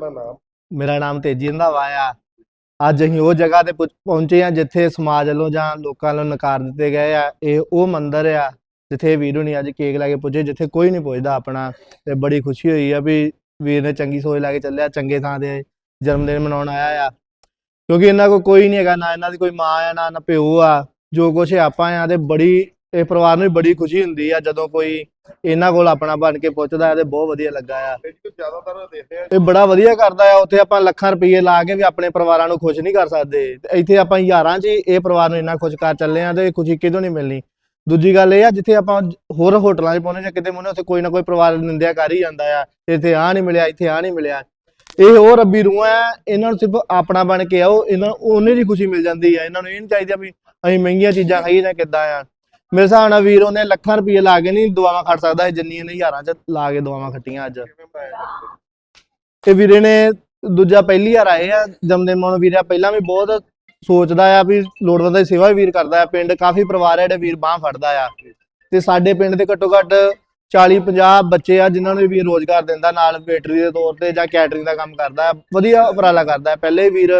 ਦਾ ਨਾਮ? ਮੇਰਾ ਨਾਮ ਤੇਜੀ ਰੰਧਾਵਾ ਆ ਅੱਜ ਅਸੀਂ ਉਹ ਜਗ੍ਹਾ ਤੇ ਪੁੱਜ- ਪਹੁੰਚੇ ਆ ਜਿੱਥੇ ਸਮਾਜ ਵੱਲੋਂ ਜਾਂ ਲੋਕਾਂ ਵੱਲੋਂ ਨਕਾਰ ਦਿੱਤੇ ਗਏ ਆ। ਇਹ ਉਹ ਮੰਦਿਰ ਆ ਜਿੱਥੇ ਵੀਰ ਹੁਣੀ ਅੱਜ ਕੇਕ ਲੈ ਕੇ ਪੁੱਜੇ, ਜਿੱਥੇ ਕੋਈ ਨਹੀਂ ਪੁੱਜਦਾ ਆਪਣਾ। ਤੇ ਬੜੀ ਖੁਸ਼ੀ ਹੋਈ ਆ ਵੀ ਵੀਰ ਨੇ ਚੰਗੀ ਸੋਚ ਲੈ ਕੇ ਚੱਲਿਆ, ਚੰਗੇ ਥਾਂ ਤੇ ਜਨਮ ਦਿਨ ਮਨਾਉਣ ਆਇਆ ਆ। ਕਿਉਂਕਿ ਇਹਨਾਂ ਕੋਲ ਕੋਈ ਨਹੀਂ ਹੈਗਾ, ਨਾ ਇਹਨਾਂ ਦੀ ਕੋਈ ਮਾਂ ਆ, ਨਾ ਨਾ ਪਿਓ ਆ। ਜੋ ਕੁਛ ਆਪਾਂ ਆ ਤੇ ਬੜੀ ਇਹ ਪਰਿਵਾਰ ਨੂੰ ਵੀ ਬੜੀ ਖੁਸ਼ੀ ਹੁੰਦੀ ਆ ਜਦੋਂ ਕੋਈ ਇਹਨਾਂ ਕੋਲ ਆਪਣਾ ਬਣ ਕੇ ਪਹੁੰਚਦਾ ਆ ਤੇ ਬਹੁਤ ਵਧੀਆ ਲੱਗਾ ਆ। ਇਹ ਜੋ ਜ਼ਿਆਦਾਤਰ ਦੇਖਦੇ ਆ ਇਹ ਬੜਾ ਵਧੀਆ ਕਰਦਾ ਆ ਉੱਥੇ ਆਪਾਂ ਲੱਖਾਂ ਰੁਪਏ ਲਾ ਕੇ ਵੀ ਆਪਣੇ ਪਰਿਵਾਰਾਂ ਨੂੰ ਖੁਸ਼ ਨਹੀਂ ਕਰ ਸਕਦੇ। ਤੇ ਇੱਥੇ ਆਪਾਂ ਹਜ਼ਾਰਾਂ 'ਚ ਹੀ ਇਹ ਪਰਿਵਾਰ ਨੂੰ ਇੰਨਾ ਖੁਸ਼ ਕਰ ਚੱਲੇ ਆ ਤੇ ਇਹ ਖੁਸ਼ੀ ਕਿਤੋਂ ਨਹੀਂ ਮਿਲਣੀ। ਦੂਜੀ ਗੱਲ ਇਹ ਆ ਜਿੱਥੇ ਆਪਾਂ ਹੋਰ ਹੋਟਲਾਂ 'ਚ ਪਾਉਨੇ ਜਾਂ ਕਿਤੇ ਮੁੰਨੇ ਉੱਥੇ ਕੋਈ ਨਾ ਕੋਈ ਪਰਿਵਾਰ ਨਿੰਦਿਆ ਕਰ ਹੀ ਜਾਂਦਾ ਆ। ਇੱਥੇ ਆ ਨਹੀਂ ਮਿਲਿਆ ਇੱਥੇ ਆ ਨਹੀਂ ਮਿਲਿਆ। ਇਹ ਉਹ ਰੱਬੀ ਰੂਹਾਂ ਆ ਇਹਨਾਂ ਨੂੰ ਸਿਰਫ ਆਪਣਾ ਬਣ ਕੇ ਆਓ ਇਹਨਾਂ ਨੂੰ ਉਹਨੇ ਦੀ ਖੁਸ਼ੀ ਮਿਲ ਜਾਂਦੀ ਆ। ਇਹਨਾਂ ਨੂੰ ਇਹ ਨਹੀਂ ਚਾਹੀਦਾ ਵੀ ਅਸੀਂ ਮਹਿੰਗੀਆਂ ਚੀਜ਼ਾਂ ਖਾਈਏ ਜਾਂ ਕਿੱਦਾਂ ਆ। ਮੇਰੇ ਹਿਸਾਬ ਨਾਲ ਵੀਰ ਉਹਨੇ ਲੱਖਾਂ ਰੁਪਏ ਲਾ ਕੇ ਨਹੀਂ ਦੁਆਵਾਂ ਖੱਟ ਸਕਦਾ ਜਿੰਨੀਆਂ ਨੇ ਹਜ਼ਾਰਾਂ 'ਚ ਲਾ ਕੇ ਦੁਆਵਾਂ ਖੱਟੀਆਂ ਅੱਜ। ਤੇ ਵੀਰੇ ਨੇ ਦੂਜਾ ਪਹਿਲੀ ਵਾਰ ਆਏ ਆ ਜਮਦਿਨ ਮਨ ਵੀਰੇ ਪਹਿਲਾਂ ਵੀ ਬਹੁਤ ਸੋਚਦਾ ਆ ਵੀ ਲੋੜਵੰਦਾਂ ਦੀ ਸੇਵਾ ਵੀਰ ਕਰਦਾ ਆ, ਪਿੰਡ ਕਾਫੀ ਪਰਿਵਾਰ ਆ ਜਿਹੜੇ ਵੀਰ ਬਾਹ ਫੜਦਾ ਆ। ਤੇ ਸਾਡੇ ਪਿੰਡ ਦੇ ਘੱਟੋ ਘੱਟ 40 50 ਬੱਚੇ ਆ, ਜਿਨ੍ਹਾਂ ਨੂੰ ਵੀਰ ਰੋਜ਼ਗਾਰ ਦਿੰਦਾ ਨਾਲ ਵੇਟਰੀ ਦੇ ਤੌਰ ਤੇ ਜਾਂ ਕੈਟਰਿੰਗ ਦਾ ਕੰਮ ਕਰਦਾ, ਵਧੀਆ ਉਪਰਾਲਾ ਕਰਦਾ। ਪਹਿਲੇ ਵੀਰ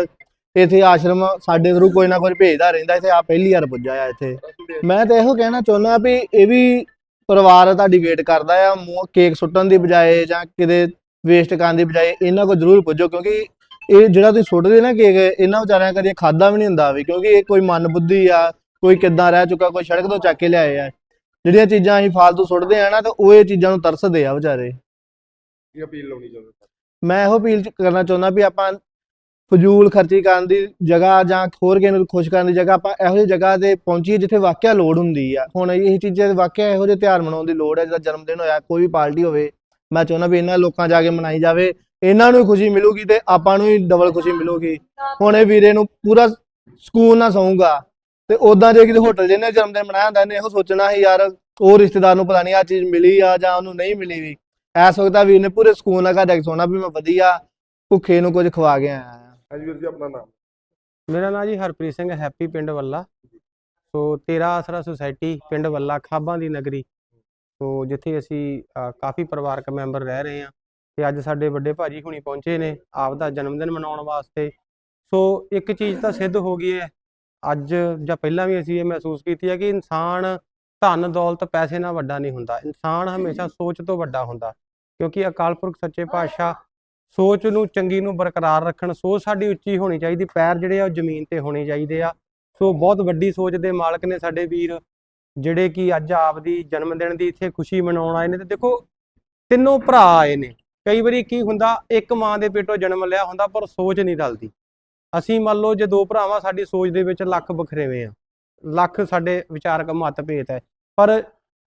ਇੱਥੇ ਆਸ਼ਰਮ ਸਾਡੇ ਥਰੂ ਕੋਈ ਨਾ ਕੋਈ ਭੇਜਦਾ ਰਹਿੰਦਾ ਇੱਥੇ ਆ ਪਹਿਲੀ ਵਾਰ ਪੁੱਜਾ ਆ ਇੱਥੇ। ਮੈਂ ਤਾਂ ਇਹੋ ਕਹਿਣਾ ਚਾਹੁੰਦਾ ਵੀ ਇਹ ਵੀ ਪਰਿਵਾਰ ਤੁਹਾਡੀ ਵੇਟ ਕਰਦਾ ਆ ਮੂੰਹ ਕੇਕ ਸੁੱਟਣ ਦੀ ਬਜਾਏ ਜਾਂ ਕਿਤੇ ਵੇਸਟ ਕਰਨ ਦੀ ਬਜਾਏ ਇਹਨਾਂ ਕੋਲ ਜ਼ਰੂਰ ਪੁੱਜੋ ਕਿਉਂਕਿ ਇਹ ਜਿਹੜਾ ਤੁਸੀਂ ਸੁੱਟਦੇ ਨਾ ਕੇਕ ਇਹਨਾਂ ਵਿਚਾਰਿਆਂ ਕਦੇ ਖਾਦਾ ਵੀ ਨਹੀਂ ਹੁੰਦਾ ਵੀ ਕਿਉਂਕਿ ਇਹ ਕੋਈ ਮਨ ਬੁੱਧੀ ਆ ਕੋਈ ਕਿੱਦਾਂ ਰਹਿ ਚੁੱਕਾ ਕੋਈ ਸੜਕ ਤੋਂ ਚੱਕ ਕੇ ਲਿਆਏ ਆ। ਜਿਹੜੀਆਂ ਚੀਜ਼ਾਂ ਅਸੀਂ ਫਾਲਤੂ ਸੁੱਟਦੇ ਆ ਨਾ ਤੇ ਉਹ ਇਹ ਚੀਜ਼ਾਂ ਨੂੰ ਤਰਸਦੇ ਆ ਵਿਚਾਰੇ। ਕੀ ਅਪੀਲ ਲਾਉਣੀ ਚਾਹੁੰਦੇ ਮੈਂ ਇਹੋ ਅਪੀਲ ਕਰਨਾ ਚਾਹੁੰਦਾ ਵੀ ਆਪਾਂ ਫਜ਼ੂਲ ਖਰਚੀ ਕਰਨ ਦੀ ਜਗ੍ਹਾ ਜਾਂ ਹੋਰ ਕਿਸੇ ਨੂੰ ਖੁਸ਼ ਕਰਨ ਦੀ ਜਗ੍ਹਾ, ਆਪਾਂ ਇਹੋ ਜਿਹੀ ਜਗ੍ਹਾ ਤੇ ਪਹੁੰਚੀਏ ਜਿੱਥੇ ਵਾਕਿਆ ਲੋੜ ਹੁੰਦੀ ਆ। ਹੁਣ ਇਹ ਚੀਜ਼ਾਂ ਵਾਕਿਆ ਇਹੋ ਜਿਹੇ ਤਿਉਹਾਰ ਮਨਾਉਣ ਦੀ ਲੋੜ ਹੈ ਜਿਹਦਾ ਜਨਮ ਦਿਨ ਹੋਇਆ, ਕੋਈ ਵੀ ਪਾਰਟੀ ਹੋਵੇ, ਮੈਂ ਚਾਹੁੰਦਾ ਵੀ ਇਹਨਾਂ ਲੋਕਾਂ ਜਾ ਕੇ ਮਨਾਈ ਜਾਵੇ, ਇਹਨਾਂ ਨੂੰ ਵੀ ਖੁਸ਼ੀ ਮਿਲੂਗੀ ਤੇ ਆਪਾਂ ਨੂੰ ਵੀ ਡਬਲ ਖੁਸ਼ੀ ਮਿਲੂਗੀ। ਹੁਣ ਇਹ ਵੀਰੇ ਨੂੰ ਪੂਰਾ ਸਕੂਨ ਨਾਲ ਸੌਂਗਾ ਤੇ ਉਦਾਂ ਜੇ ਕਿਤੇ ਹੋਟਲ ਜਿਹਨੇ ਜਨਮ ਦਿਨ ਮਨਾਇਆ ਹੁੰਦਾ, ਇਹਨੇ ਇਹੋ ਸੋਚਣਾ ਸੀ, ਯਾਰ ਉਹ ਰਿਸ਼ਤੇਦਾਰ ਨੂੰ ਪਤਾ ਨਹੀਂ ਆ ਚੀਜ਼ ਮਿਲੀ ਆ ਜਾਂ ਉਹਨੂੰ ਨਹੀਂ ਮਿਲੀ ਵੀ। ਐਸ ਵਕਤ ਆ ਵੀਰ ਨੇ ਪੂਰੇ ਸਕੂਨ ਨਾਲ ਘਰ ਜਾ ਕੇ ਸੋਣਾ ਵੀ ਮੈਂ ਵਧੀਆ ਭੁੱਖੇ ਨੂੰ ਕੁਝ ਖਵਾ ਕੇ ਆਇਆ। ਹਾਂਜੀ ਵੀਰ ਜੀ ਆਪਣਾ ਨਾਮ? ਮੇਰਾ ਨਾਮ ਜੀ ਹਰਪ੍ਰੀਤ ਸਿੰਘ ਹੈਪੀ ਪਿੰਡ ਵੱਲਾ। ਸੋ ਤੇਰਾ ਆਸਰਾ ਸੁਸਾਇਟੀ ਪਿੰਡ ਵੱਲਾ ਖਾਬਾਂ ਦੀ ਨਗਰੀ। ਸੋ ਜਿੱਥੇ ਅਸੀਂ ਕਾਫੀ ਪਰਿਵਾਰਕ ਮੈਂਬਰ ਰਹਿ ਰਹੇ ਹਾਂ। ਤੇ ਅੱਜ ਸਾਡੇ ਵੱਡੇ ਭਾਜੀ ਹੁਣੀ ਪਹੁੰਚੇ ਨੇ ਆਪ ਦਾ ਜਨਮ ਦਿਨ ਮਨਾਉਣ ਵਾਸਤੇ। ਸੋ ਇੱਕ ਚੀਜ਼ ਤਾਂ ਸਿੱਧ ਹੋ ਗਈ ਹੈ ਅੱਜ ਜਾਂ ਪਹਿਲਾਂ ਵੀ ਅਸੀਂ ਇਹ ਮਹਿਸੂਸ ਕੀਤੀ ਹੈ ਕਿ ਇਨਸਾਨ ਧਨ ਦੌਲਤ ਪੈਸੇ ਨਾਲ ਵੱਡਾ ਨਹੀਂ ਹੁੰਦਾ। ਇਨਸਾਨ ਹਮੇਸ਼ਾ ਸੋਚ ਤੋਂ ਵੱਡਾ ਹੁੰਦਾ। ਕਿਉਂਕਿ ਅਕਾਲ ਪੁਰਖ ਸੱਚੇ ਪਾਤਸ਼ਾਹ ਸੋਚ ਨੂੰ, ਚੰਗੀ ਨੂੰ ਬਰਕਰਾਰ ਰੱਖਣ। ਸੋਚ ਸਾਡੀ ਉੱਚੀ ਹੋਣੀ ਚਾਹੀਦੀ, ਪੈਰ ਜਿਹੜੇ ਆ ਉਹ ਜ਼ਮੀਨ ਤੇ ਹੋਣੇ ਚਾਹੀਦੇ ਆ। ਸੋ ਬਹੁਤ ਵੱਡੀ ਸੋਚ ਦੇ ਮਾਲਕ ਨੇ ਸਾਡੇ ਵੀਰ, ਜਿਹੜੇ ਕਿ ਅੱਜ ਆਪ ਦੀ ਜਨਮ ਦਿਨ ਦੀ ਇੱਥੇ ਖੁਸ਼ੀ ਮਨਾਉਣ ਆਏ ਨੇ। ਤੇ ਦੇਖੋ, ਤਿੰਨੋਂ ਭਰਾ ਆਏ ਨੇ। ਕਈ ਵਾਰੀ ਕੀ ਹੁੰਦਾ, ਇੱਕ ਮਾਂ ਦੇ ਪੇਟੋਂ ਜਨਮ ਲਿਆ ਹੁੰਦਾ, ਪਰ ਸੋਚ ਨਹੀਂ ਰਲਦੀ। ਅਸੀਂ ਮੰਨ ਲਓ, ਜੇ ਦੋ ਭਰਾਵਾਂ, ਸਾਡੀ ਸੋਚ ਦੇ ਵਿੱਚ ਲੱਖ ਬਖਰੇਵੇਂ ਆ। ਲੱਖ ਸਾਡੇ ਵਿਚਾਰਕ ਮਤਭੇਦ ਹੈ। ਪਰ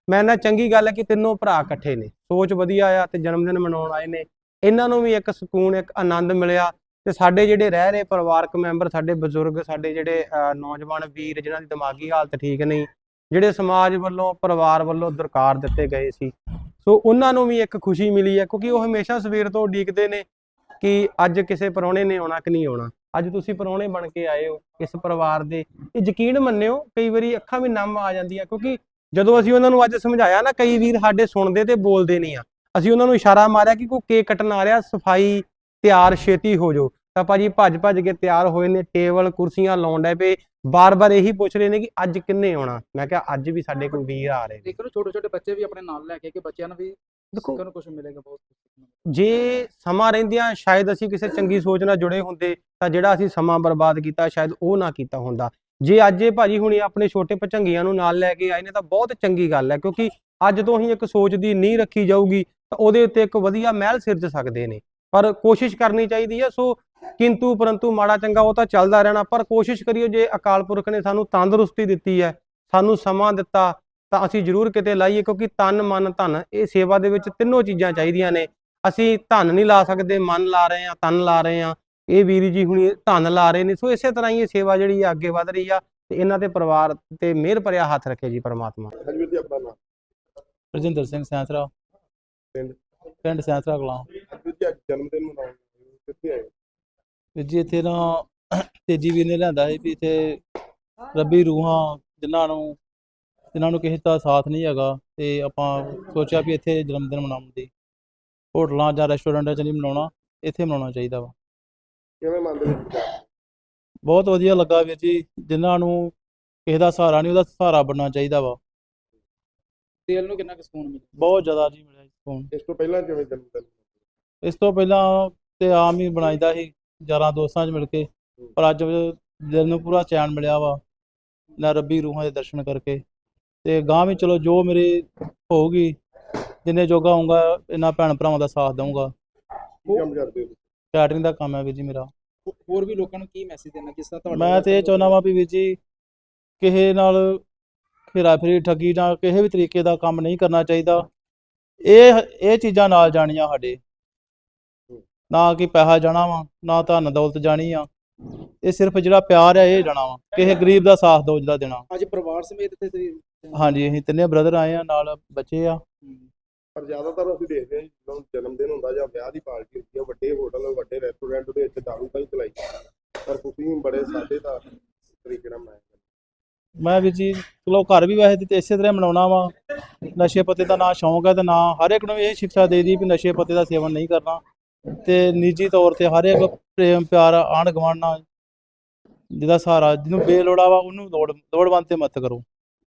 ਮੈਂ ਨਾ ਚੰਗੀ ਗੱਲ ਹੈ ਕਿ ਤਿੰਨੋਂ ਭਰਾ ਇਕੱਠੇ ਨੇ। ਸੋਚ ਵਧੀਆ ਆ ਤੇ ਜਨਮ ਦਿਨ ਮਨਾਉਣ ਆਏ ਨੇ। ਇਹਨਾਂ ਨੂੰ ਵੀ ਇੱਕ ਸਕੂਨ ਇੱਕ ਆਨੰਦ ਮਿਲਿਆ ਤੇ ਸਾਡੇ ਜਿਹੜੇ ਰਹਿ ਰਹੇ ਪਰਿਵਾਰਕ ਮੈਂਬਰ ਸਾਡੇ ਬਜ਼ੁਰਗ ਸਾਡੇ ਜਿਹੜੇ ਅਹ, ਨੌਜਵਾਨ ਵੀਰ ਜਿਨ੍ਹਾਂ ਦੀ ਦਿਮਾਗੀ ਹਾਲਤ ਠੀਕ ਨਹੀਂ ਜਿਹੜੇ ਸਮਾਜ ਵੱਲੋਂ ਪਰਿਵਾਰ ਵੱਲੋਂ ਦਰਕਾਰ ਦਿੱਤੇ ਗਏ ਸੀ। ਸੋ ਉਹਨਾਂ ਨੂੰ ਵੀ ਇੱਕ ਖੁਸ਼ੀ ਮਿਲੀ ਹੈ ਕਿਉਂਕਿ ਉਹ ਹਮੇਸ਼ਾ ਸਵੇਰ ਤੋਂ ਉਡੀਕਦੇ ਨੇ ਕਿ ਅੱਜ ਕਿਸੇ ਪਰੌਣੇ ਨੇ ਆਉਣਾ ਕਿ ਨਹੀਂ ਆਉਣਾ। ਅੱਜ ਤੁਸੀਂ ਪਰੌਣੇ ਬਣ ਕੇ ਆਏ ਹੋ ਇਸ ਪਰਿਵਾਰ ਦੇ। ਇਹ ਯਕੀਨ ਮੰਨਿਓ ਕਈ ਵਾਰੀ ਅੱਖਾਂ ਵੀ ਨਮ ਆ ਜਾਂਦੀਆਂ ਕਿਉਂਕਿ ਜਦੋਂ ਅਸੀਂ ਉਹਨਾਂ ਨੂੰ ਅੱਜ ਸਮਝਾਇਆ ਨਾ ਕਈ ਵੀਰ ਸਾਡੇ ਸੁਣਦੇ ਤੇ ਬੋਲਦੇ ਨਹੀਂ ਆ। ਅਸੀਂ ਉਹਨਾਂ ਨੂੰ ਇਸ਼ਾਰਾ ਮਾਰਿਆ ਕਿ ਕੋਈ ਕੇਕ ਕੱਟਣ ਆ ਰਿਹਾ ਸਫ਼ਾਈ ਤਿਆਰ ਛੇਤੀ ਹੋ ਜਾਓ। ਤਾਂ ਭਾਜੀ ਭੱਜ ਭੱਜ ਕੇ ਤਿਆਰ ਹੋਏ ਨੇ ਟੇਬਲ ਕੁਰਸੀਆਂ ਲਾਉਣ ਡਏ ਪਏ। ਬਾਰ-ਬਾਰ ਇਹੀ ਪੁੱਛ ਰਹੇ ਨੇ ਕਿ ਅੱਜ ਕਿੰਨੇ ਆਉਣਾ? ਮੈਂ ਕਿਹਾ ਅੱਜ ਵੀ ਸਾਡੇ ਕੋਲ ਵੀਰ ਆ ਰਹੇ ਨੇ। ਦੇਖੋ ਛੋਟੇ ਛੋਟੇ ਬੱਚੇ ਵੀ ਆਪਣੇ ਨਾਲ ਲੈ ਕੇ ਕਿ ਬੱਚਿਆਂ ਨੂੰ ਵੀ ਦੇਖੋ ਨੂੰ ਕੁਝ ਮਿਲੇਗਾ ਬਹੁਤ ਜੇ ਸਮਾਂ ਰਹਿੰਦਿਆਂ ਸ਼ਾਇਦ ਅਸੀਂ ਕਿਸੇ ਚੰਗੀ ਸੋਚ ਨਾਲ ਜੁੜੇ ਹੁੰਦੇ ਤਾਂ ਜਿਹੜਾ ਅਸੀਂ ਸਮਾਂ ਬਰਬਾਦ ਕੀਤਾ ਸ਼ਾਇਦ ਉਹ ਨਾ ਕੀਤਾ ਹੁੰਦਾ। ਜੇ ਅੱਜ ਇਹ ਭਾਜੀ ਹੁਣੀ ਆਪਣੇ ਛੋਟੇ ਭਚੰਗੀਆਂ ਨੂੰ ਨਾਲ ਲੈ ਕੇ ਆਏ ਨੇ ਤਾਂ ਬਹੁਤ ਚੰਗੀ ਗੱਲ ਹੈ ਕਿਉਂਕਿ ਅੱਜ ਤੋਂ ਹੀ ਇੱਕ ਸੋਚ ਦੀ ਨੀਂਹ ਰੱਖੀ ਜਾਊਗੀ ਤਾਂ ਉਹਦੇ ਉੱਤੇ ਇੱਕ ਵਧੀਆ ਮਹਿਲ ਸਿਰਜ ਸਕਦੇ ਨੇ। ਪਰ ਕੋਸ਼ਿਸ਼ ਕਰਨੀ ਚਾਹੀਦੀ ਹੈ ਸੋ ਕਿੰਤੂ ਪਰੰਤੂ ਮਾੜਾ ਚੰਗਾ ਉਹ ਤਾਂ ਚੱਲਦਾ ਰਹਿਣਾ ਪਰ ਕੋਸ਼ਿਸ਼ ਕਰਿਓ ਜੇ ਅਕਾਲ ਪੁਰਖ ਨੇ ਸਾਨੂੰ ਤੰਦਰੁਸਤੀ ਦਿੱਤੀ ਹੈ ਸਾਨੂੰ ਸਮਾਂ ਦਿੱਤਾ ਤਾਂ ਅਸੀਂ ਜ਼ਰੂਰ ਕਿਤੇ ਲਾਈਏ ਕਿਉਂਕਿ ਤਨ ਮਨ ਧਨ ਇਹ ਸੇਵਾ ਦੇ ਵਿੱਚ ਤਿੰਨੋਂ ਚੀਜ਼ਾਂ ਚਾਹੀਦੀਆਂ ਨੇ। ਅਸੀਂ ਧਨ ਨਹੀਂ ਲਾ ਸਕਦੇ ਮਨ ਲਾ ਰਹੇ ਆ ਤਨ ਲਾ ਰਹੇ ਆ ਇਹ ਵੀਰ ਜੀ ਹੁਣੀ ਧਨ ਲਾ ਰਹੇ ਨੇ ਸੋ ਇਸੇ ਤਰ੍ਹਾਂ ਹੀ ਇਹ ਸੇਵਾ ਜਿਹੜੀ ਆ ਅੱਗੇ ਵਧ ਰਹੀ ਆ ਤੇ ਇਹਨਾਂ ਦੇ ਪਰਿਵਾਰ ਤੇ ਮਿਹਰ ਭਰਿਆ ਹੱਥ ਰੱਖੇ ਜੀ ਪਰਮਾਤਮਾ। ਹਾਂਜੀ ਵੀਰ ਜੀ ਆਪਣਾ ਨਾਮ? ਰਜਿੰਦਰ ਸਿੰਘ ਸੈਂਸਰਾ ਪਿੰਡ? ਪਿੰਡ ਸੈਂਸਰਾ ਕਲਾਂ ਅੱਜ ਜਨਮ ਦਿਨ ਮਨਾਉਣ ਕਿੱਥੇ ਆਏ ਜੀ ਇੱਥੇ ਨਾ ਤੇਜੀ ਵੀਰ ਨੇ ਲਿਆਂਦਾ ਸੀ ਵੀ ਇੱਥੇ ਰੱਬੀ ਰੂਹਾਂ ਜਿਨ੍ਹਾਂ ਨੂੰ ਜਿਨ੍ਹਾਂ ਨੂੰ ਕਿਸੇ ਦਾ ਸਾਥ ਨਹੀਂ ਹੈਗਾ ਤੇ ਆਪਾਂ ਸੋਚਿਆ ਵੀ ਇੱਥੇ ਜਨਮ ਦਿਨ ਮਨਾਉਣ ਦੀ। ਹੋਟਲਾਂ ਜਾਂ ਰੈਸਟੋਰੈਂਟਾਂ 'ਚ ਨਹੀਂ ਮਨਾਉਣਾ ਇੱਥੇ ਮਨਾਉਣਾ ਚਾਹੀਦਾ ਵਾ। ਕਿਵੇਂ ਮਨ ਦੇ ਵਿੱਚ ਵਿਚਾਰ? ਬਹੁਤ ਵਧੀਆ ਲੱਗਾ ਵੀਰ ਜੀ ਜਿਨ੍ਹਾਂ ਨੂੰ ਕਿਸੇ ਦਾ ਸਹਾਰਾ ਨਹੀਂ ਉਹਦਾ ਸਹਾਰਾ ਬਣਨਾ ਚਾਹੀਦਾ ਵਾ। ਦਿਲ ਨੂੰ ਕਿੰਨਾ ਕੁ ਸਕੂਨ ਮਿਲਿਆ? ਬਹੁਤ ਜ਼ਿਆਦਾ ਜੀ ਸਕੂਨ ਇਸ ਤੋਂ ਪਹਿਲਾਂ ਕਿਵੇਂ ਜਨਮ ਦਿਨ ਇਸ ਤੋਂ ਪਹਿਲਾਂ ਤੇ ਆਮ ਹੀ ਬਣਾਈਦਾ ਸੀ ਯਾਰਾਂ ਦੋਸਤਾਂ 'ਚ ਮਿਲ ਕੇ। ਪਰ ਅੱਜ ਦਿਲ ਨੂੰ ਪੂਰਾ ਚੈਨ ਮਿਲਿਆ ਵਾ ਨਾ ਰੱਬੀ ਰੂਹਾਂ ਦੇ ਦਰਸ਼ਨ ਕਰਕੇ। ਤੇ ਗਾਂ ਵੀ ਚਲੋ ਜੋ ਮੇਰੀ ਹੋਊਗੀ ਜਿੰਨੇ ਜੋਗਾ ਹੋਊਗਾ ਇਹਨਾਂ ਭੈਣ ਭਰਾਵਾਂ ਦਾ ਸਾਥ ਦਊਂਗਾ। ਕੀ ਕੰਮ ਕਰਦੇ ਹੋ ਕੈਟਰਿੰਗ ਦਾ ਕੰਮ ਹੈ ਵੀਰ ਜੀ ਮੇਰਾ। ਹੋਰ ਵੀ ਲੋਕਾਂ ਨੂੰ ਕੀ ਮੈਸੇਜ ਦੇਣਾ ਕਿਸ ਤਰ੍ਹਾਂ ਤੁਹਾਡਾ ਮੈਂ ਤੇ ਇਹ ਚਾਹੁੰਦਾ ਵਾਂ ਵੀ ਵੀਰ ਜੀ ਕਿਸੇ ਨਾਲ ਖੇਰਾ ਫੇਰੀ ਠੱਗੀ ਜਾਂ ਕਿਸੇ ਵੀ ਤਰੀਕੇ ਦਾ ਕੰਮ ਨਹੀਂ ਕਰਨਾ ਚਾਹੀਦਾ। ਇਹ ਇਹ ਚੀਜ਼ਾਂ ਨਾਲ ਜਾਣੀਆਂ ਸਾਡੇ। ਨਾ ਕਿ ਪੈਸਾ ਜਾਣਾ ਵਾ ਨਾ ਧਨ ਦੌਲਤ ਜਾਣੀ ਆ। ਇਹ ਸਿਰਫ ਜਿਹੜਾ ਪਿਆਰ ਆ ਇਹ ਜਾਣਾ ਵਾ। ਕਿਸੇ ਗਰੀਬ ਦਾ ਸਾਥ ਦੋ ਜਿਹੜਾ ਦੇਣਾ। ਅੱਜ ਪਰਿਵਾਰ ਸਮੇਤ ਤੇ ਤੁਸੀਂ ਹਾਂਜੀ ਅਸੀਂ ਤਿੰਨੇ ਬ੍ਰਦਰ ਆਏ ਆ ਨਾਲ ਬੱਚੇ ਆ। ਪਰ ਜ਼ਿਆਦਾਤਰ ਅਸੀਂ ਦੇਖਦੇ ਹਾਂ ਜਦੋਂ ਜਨਮ ਦਿਨ ਹੁੰਦਾ ਜਾਂ ਵਿਆਹ ਦੀ ਪਾਰਟੀ ਹੁੰਦੀ ਹੈ ਵੱਡੇ ਹੋਟਲ ਵੱਡੇ ਰੈਸਟੋਰੈਂਟ ਦੇ ਵਿੱਚ ਦਾਰੂ ਤਾਂ ਹੀ ਚਲਾਈ ਪਰ ਤੁਸੀਂ ਬੜੇ ਸਾਦੇ ਦਾ ਤਰੀਕੇ ਨਾਲ ਮਨਾਇਆ ਮੈਂ ਵੀ ਜੀ, ਚਲੋ ਘਰ ਵੀ ਵੈਸੇ ਤੇ ਇਸੇ ਤਰ੍ਹਾਂ ਮਨਾਉਣਾ ਵਾ। ਨਸ਼ੇ ਪੱਤੇ ਦਾ ਨਾ ਸ਼ੌਂਕ ਹੈ ਤੇ ਨਾ ਹਰ ਇੱਕ ਨੂੰ ਇਹ ਸਿੱਖਿਆ ਦੇ ਦੀ ਵੀ ਨਸ਼ੇ ਪੱਤੇ ਦਾ ਸੇਵਨ ਨਹੀਂ ਕਰਨਾ। ਤੇ ਨਿੱਜੀ ਤੌਰ ਤੇ ਹਰ ਇੱਕ ਪ੍ਰੇਮ, ਪਿਆਰ ਆਂਢ ਗੁਆਂਢ ਨਾਲ ਜਿਹਦਾ ਸਹਾਰਾ ਜਿਹਨੂੰ ਬੇਲੋੜਾ ਵਾ, ਉਹਨੂੰ ਲੋੜ, ਲੋੜਵੰਦ ਤੇ ਮਦਦ ਕਰੋ।